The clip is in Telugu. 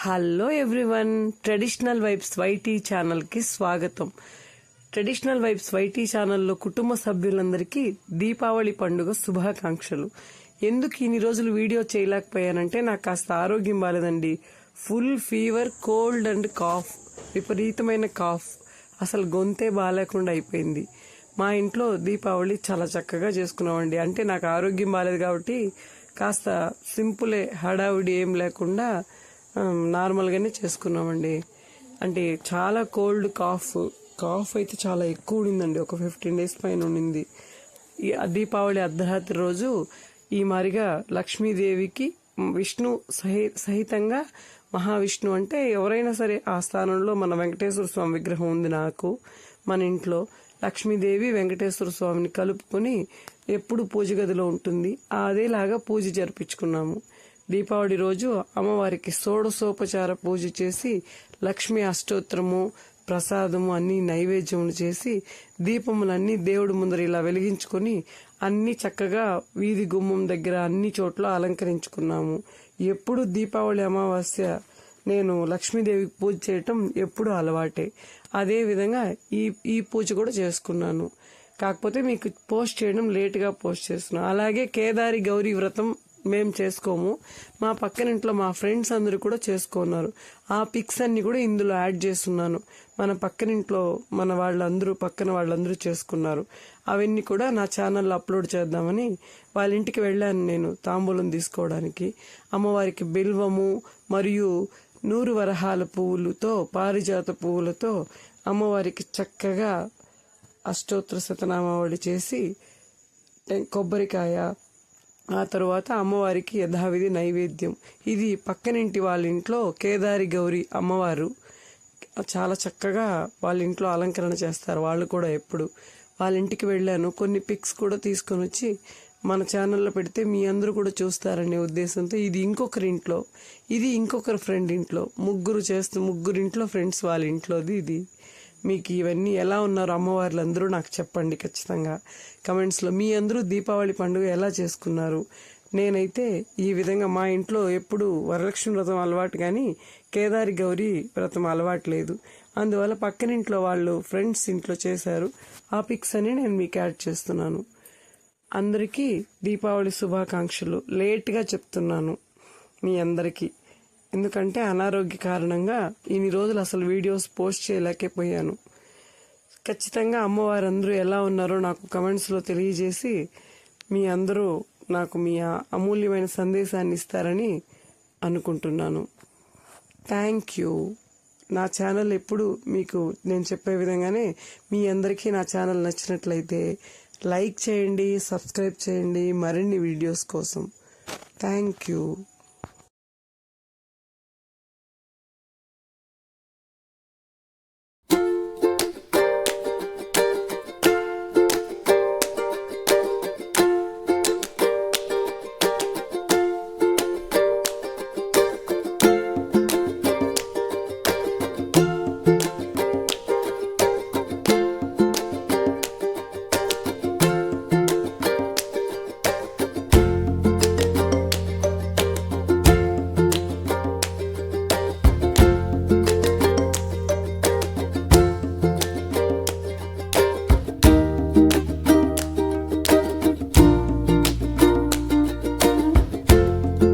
Hello everyone. Traditional vibes YT ఛానల్కి స్వాగతం. ట్రెడిషనల్ వైబ్స్ వైటీ ఛానల్లో కుటుంబ సభ్యులందరికీ దీపావళి పండుగ శుభాకాంక్షలు. ఎందుకు ఇన్ని రోజులు వీడియో చేయలేకపోయానంటే నాకు కాస్త ఆరోగ్యం బాలేదండి. Full fever cold and cough. విపరీతమైన కాఫ్. అసలు గొంతే బాగాలేకుండా అయిపోయింది. మా ఇంట్లో దీపావళి చాలా చక్కగా చేసుకున్నామండి. అంటే నాకు ఆరోగ్యం బాగాలేదు కాబట్టి కాస్త సింపులే హడావుడి ఏం లేకుండా నార్మల్గానే చేసుకున్నామండి. అంటే చాలా కోల్డ్ కాఫ్ కాఫ్ అయితే చాలా ఎక్కువ ఉండిందండి. ఒక ఫిఫ్టీన్ డేస్ పైన ఉండింది. ఈ దీపావళి అర్ధరాత్రి రోజు ఈ మారిగా లక్ష్మీదేవికి విష్ణు సహి సహితంగా మహావిష్ణు అంటే ఎవరైనా సరే ఆ స్థానంలో మన వెంకటేశ్వర స్వామి విగ్రహం ఉంది నాకు మన ఇంట్లో. లక్ష్మీదేవి వెంకటేశ్వర స్వామిని కలుపుకొని ఎప్పుడు పూజ గదిలో ఉంటుంది. అదేలాగా పూజ జరిపించుకున్నాము. దీపావళి రోజు అమ్మవారికి షోడశోపచార పూజ చేసి లక్ష్మీ అష్టోత్తరము ప్రసాదము అన్ని నైవేద్యములు చేసి దీపములన్నీ దేవుడి ముందర ఇలా వెలిగించుకొని అన్ని చక్కగా వీధి గుమ్మం దగ్గర అన్ని చోట్ల అలంకరించుకున్నాము. ఎప్పుడు దీపావళి అమావాస్య నేను లక్ష్మీదేవికి పూజ చేయటం ఎప్పుడు అలవాటే. అదే విధంగా ఈ ఈ పూజ కూడా చేసుకున్నాను. కాకపోతే మీకు పోస్ట్ చేయడం లేటుగా పోస్ట్ చేస్తున్నాను అలాగే కేదారి గౌరీ వ్రతం మేము చేసుకోము. మా పక్కన ఇంట్లో మా ఫ్రెండ్స్ అందరూ కూడా చేసుకున్నారు. ఆ పిక్స్ అన్ని కూడా ఇందులో యాడ్ చేస్తున్నాను. మన పక్కన ఇంట్లో మన వాళ్ళందరూ పక్కన వాళ్ళందరూ చేసుకున్నారు. అవన్నీ కూడా నా ఛానల్లో అప్లోడ్ చేద్దామని వాళ్ళ ఇంటికి వెళ్ళాను నేను తాంబూలం తీసుకోవడానికి. అమ్మవారికి బిల్వము మరియు నూరు వరహాల పువ్వులతో పారిజాత పువ్వులతో అమ్మవారికి చక్కగా అష్టోత్తర శతనామావళి చేసి కొబ్బరికాయ ఆ తరువాత అమ్మవారికి యథావిధి నైవేద్యం. ఇది పక్కనింటి వాళ్ళ ఇంట్లో కేదారి గౌరి అమ్మవారు చాలా చక్కగా వాళ్ళ ఇంట్లో అలంకరణ చేస్తారు. వాళ్ళు కూడా ఎప్పుడు వాళ్ళ ఇంటికి వెళ్ళాను. కొన్ని పిక్స్ కూడా తీసుకొని వచ్చి మన ఛానల్లో పెడితే మీ అందరూ కూడా చూస్తారనే ఉద్దేశంతో ఇది ఇంకొకరి ఇంట్లో ఇది ఇంకొకరి ఫ్రెండ్ ఇంట్లో ముగ్గురు చేస్తూ ముగ్గురింట్లో ఫ్రెండ్స్ వాళ్ళ ఇంట్లోది ఇది. మీకు ఇవన్నీ ఎలా ఉన్నారు అమ్మవార్లు అందరూ నాకు చెప్పండి ఖచ్చితంగా. కమెంట్స్లో మీ అందరూ దీపావళి పండుగ ఎలా చేసుకున్నారు? నేనైతే ఈ విధంగా మా ఇంట్లో ఎప్పుడు వరలక్ష్మి వ్రతం అలవాటు కానీ కేదారి గౌరీ వ్రతం అలవాటు లేదు. అందువల్ల పక్కనింట్లో వాళ్ళు ఫ్రెండ్స్ ఇంట్లో చేశారు. ఆ పిక్స్ అని నేను మీకు యాడ్ చేస్తున్నాను. అందరికీ దీపావళి శుభాకాంక్షలు. లేట్గా చెప్తున్నాను మీ అందరికీ. ఎందుకంటే అనారోగ్య కారణంగా ఇన్ని రోజులు అసలు వీడియోస్ పోస్ట్ చేయలేకపోయాను. ఖచ్చితంగా అమ్మవారందరూ ఎలా ఉన్నారో నాకు కమెంట్స్లో తెలియజేసి మీ అందరూ నాకు మీ అమూల్యమైన సందేశాన్ని ఇస్తారని అనుకుంటున్నాను. థ్యాంక్ యూ నా ఛానల్ ఎప్పుడు మీకు నేను చెప్పే విధంగానే మీ అందరికీ నా ఛానల్ నచ్చినట్లయితే లైక్ చేయండి సబ్స్క్రైబ్ చేయండి మరిన్ని వీడియోస్ కోసం. Thank you